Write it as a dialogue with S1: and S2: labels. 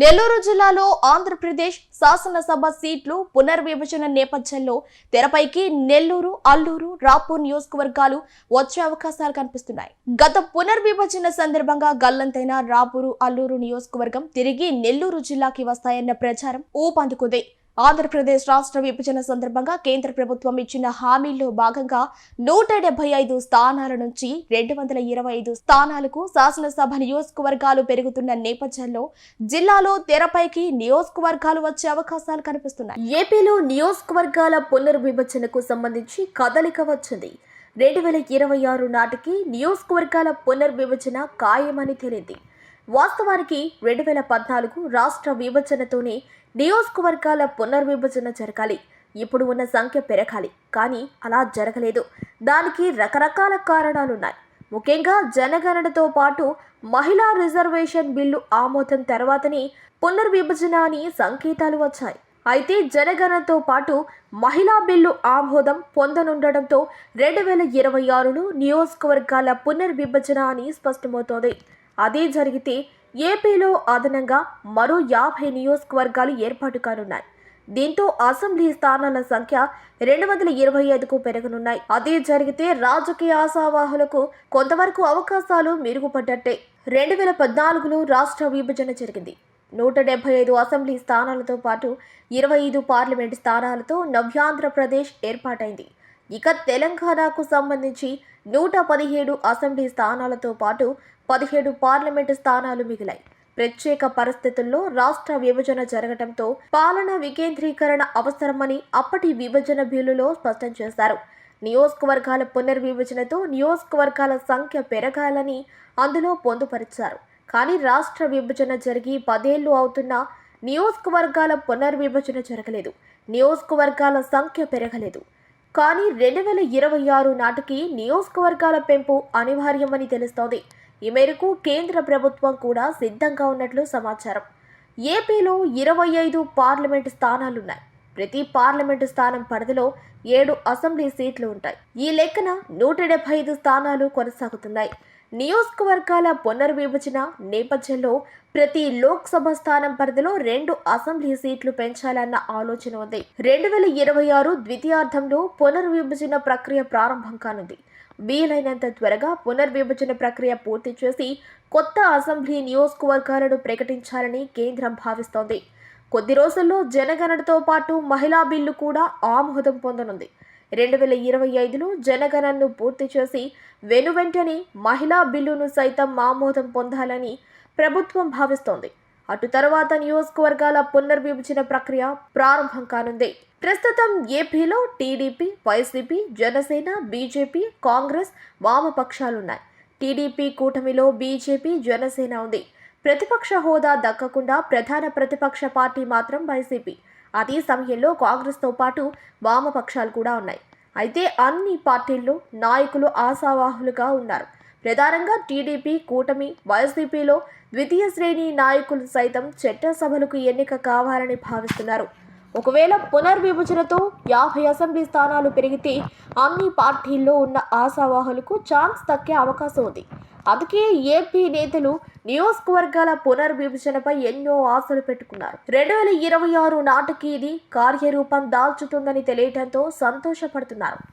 S1: నెల్లూరు జిల్లాలో ఆంధ్రప్రదేశ్ శాసనసభ సీట్లు పునర్విభజన నేపథ్యంలో తెరపైకి నెల్లూరు అల్లూరు రాపూర్ నియోజకవర్గాలు వచ్చే అవకాశాలు కనిపిస్తున్నాయి. గత పునర్విభజన సందర్భంగా గల్లంతైన రాపూరు అల్లూరు నియోజకవర్గం తిరిగి నెల్లూరు జిల్లాకి వస్తాయన్న ప్రచారం ఊపందుకుంది. ఆంధ్రప్రదేశ్ రాష్ట్ర విభజన సందర్భంగా కేంద్ర ప్రభుత్వం ఇచ్చిన హామీల్లో భాగంగా నూట డెబ్బై ఐదు స్థానాల నుంచి రెండు వందల ఇరవై ఐదు స్థానాలకు శాసనసభ నియోజకవర్గాలు పెరుగుతున్న నేపథ్యంలో జిల్లాలో తెరపైకి నియోజకవర్గాలు వచ్చే అవకాశాలు కనిపిస్తున్నాయి. ఏపీలో నియోజకవర్గాల పునర్విభజనకు సంబంధించి కదలిక వచ్చింది. రెండు వేల ఇరవై ఆరు నాటికి నియోజకవర్గాల పునర్విభజన ఖాయమని తేలింది. వాస్తవానికి రెండు వేల పద్నాలుగు రాష్ట్ర విభజనతోనే నియోజకవర్గాల పునర్విభజన జరగాలి. ఇప్పుడు ఉన్న సంఖ్య పెరగాలి. కానీ అలా జరగలేదు. దానికి రకరకాల కారణాలున్నాయి. ముఖ్యంగా జనగణనతో పాటు మహిళా రిజర్వేషన్ బిల్లు ఆమోదం తర్వాతనే పునర్విభజన అని సంకేతాలు వచ్చాయి. అయితే జనగణనతో పాటు మహిళా బిల్లు ఆమోదం పొందనుండటంతో రెండు వేల ఇరవై ఆరులో నియోజకవర్గాల పునర్విభజన అని స్పష్టమవుతోంది. అదే జరిగితే ఏపీలో అదనంగా మరో యాభై నియోజకవర్గాలు ఏర్పాటు కానున్నాయి. దీంతో అసెంబ్లీ స్థానాల సంఖ్య రెండు వందల ఇరవై ఐదుకు పెరగనున్నాయి. అదే జరిగితే రాజకీయ ఆశావాహులకు కొంతవరకు అవకాశాలు మెరుగుపడ్డట్టే. రెండు వేల పద్నాలుగులో రాష్ట్ర విభజన జరిగింది. నూట డెబ్బై ఐదు అసెంబ్లీ స్థానాలతో పాటు ఇరవై ఐదు పార్లమెంట్ స్థానాలతో నవ్యాంధ్రప్రదేశ్ ఏర్పాటైంది. ఇక తెలంగాణకు సంబంధించి నూట పదిహేడు అసెంబ్లీ స్థానాలతో పాటు పదిహేడు పార్లమెంటు స్థానాలు మిగిలాయి. ప్రత్యేక పరిస్థితుల్లో రాష్ట్ర విభజన జరగడంతో పాలన వికేంద్రీకరణ అవసరమని అప్పటి విభజన బిల్లులో స్పష్టం చేశారు. నియోజకవర్గాల పునర్విభజనతో నియోజకవర్గాల సంఖ్య పెరగాలని అందులో పొందుపరిచారు. కానీ రాష్ట్ర విభజన జరిగి పదేళ్ళు అవుతున్న నియోజకవర్గాల పునర్విభజన జరగలేదు. నియోజకవర్గాల సంఖ్య పెరగలేదు. కానీ రెండు వేల ఇరవై ఆరు నాటికి నియోజకవర్గాల పెంపు అనివార్యమని తెలుస్తోంది. ఈ మేరకు కేంద్ర ప్రభుత్వం కూడా సిద్ధంగా ఉన్నట్లు సమాచారం. ఏపీలో ఇరవై ఐదు పార్లమెంటు స్థానాలున్నాయి. ప్రతి పార్లమెంటు స్థానం పరిధిలో ఏడు అసెంబ్లీ సీట్లు ఉంటాయి. ఈ లెక్కన నూట డెబ్బై ఐదు స్థానాలు కొనసాగుతున్నాయి. నియోజకవర్గాల పునర్విభజన నేపథ్యంలో ప్రతి లోక్సభ స్థానం పరిధిలో రెండు అసెంబ్లీ సీట్లు పెంచాలన్న ఆలోచన ఉంది. రెండు వేల ఇరవై ఆరు ద్వితీయార్థంలో పునర్విభజన ప్రక్రియ ప్రారంభం కానుంది. వీలైనంత త్వరగా పునర్విభజన ప్రక్రియ పూర్తి చేసి కొత్త అసెంబ్లీ నియోజకవర్గాలను ప్రకటించాలని కేంద్రం భావిస్తోంది. కొద్ది రోజుల్లో జనగణనతో పాటు మహిళా బిల్లు కూడా ఆమోదం పొందనుంది. రెండు వేల ఇరవై ఐదులో జనగణనను పూర్తి చేసి వెనువెంటనే మహిళా బిల్లును సైతం ఆమోదం పొందాలని ప్రభుత్వం భావిస్తోంది. అటు తర్వాత నియోజకవర్గాల పునర్విభజన ప్రక్రియ ప్రారంభం కానుంది. ప్రస్తుతం ఏపీలో TDP YCP Janasena BJP Congress వామపక్షాలున్నాయి. TDP కూటమిలో బీజేపీ జనసేన ఉంది. ప్రతిపక్ష హోదా దక్కకుండా ప్రధాన ప్రతిపక్ష పార్టీ మాత్రం వైసీపీ. అదే సమయంలో కాంగ్రెస్తో పాటు వామపక్షాలు కూడా ఉన్నాయి. అయితే అన్ని పార్టీల్లో నాయకులు ఆశావాహులుగా ఉన్నారు. ప్రధానంగా టీడీపీ కూటమి వైసీపీలో ద్వితీయ శ్రేణి నాయకులు సైతం చట్టసభలకు ఎన్నిక కావాలని భావిస్తున్నారు. ఒకవేళ పునర్విభజనతో యాభై అసెంబ్లీ స్థానాలు పెరిగితే అన్ని పార్టీల్లో ఉన్న ఆశావాహులకు ఛాన్స్ దక్కే అవకాశం ఉంది. అందుకే ఏపీ నేతలు నియోజకవర్గాల పునర్విభజనపై ఎన్నో ఆశలు పెట్టుకున్నారు. రెండు వేల ఇరవై ఆరు నాటికి ఇది కార్యరూపం దాల్చుతుందని తెలియటంతో సంతోషపడుతున్నారు.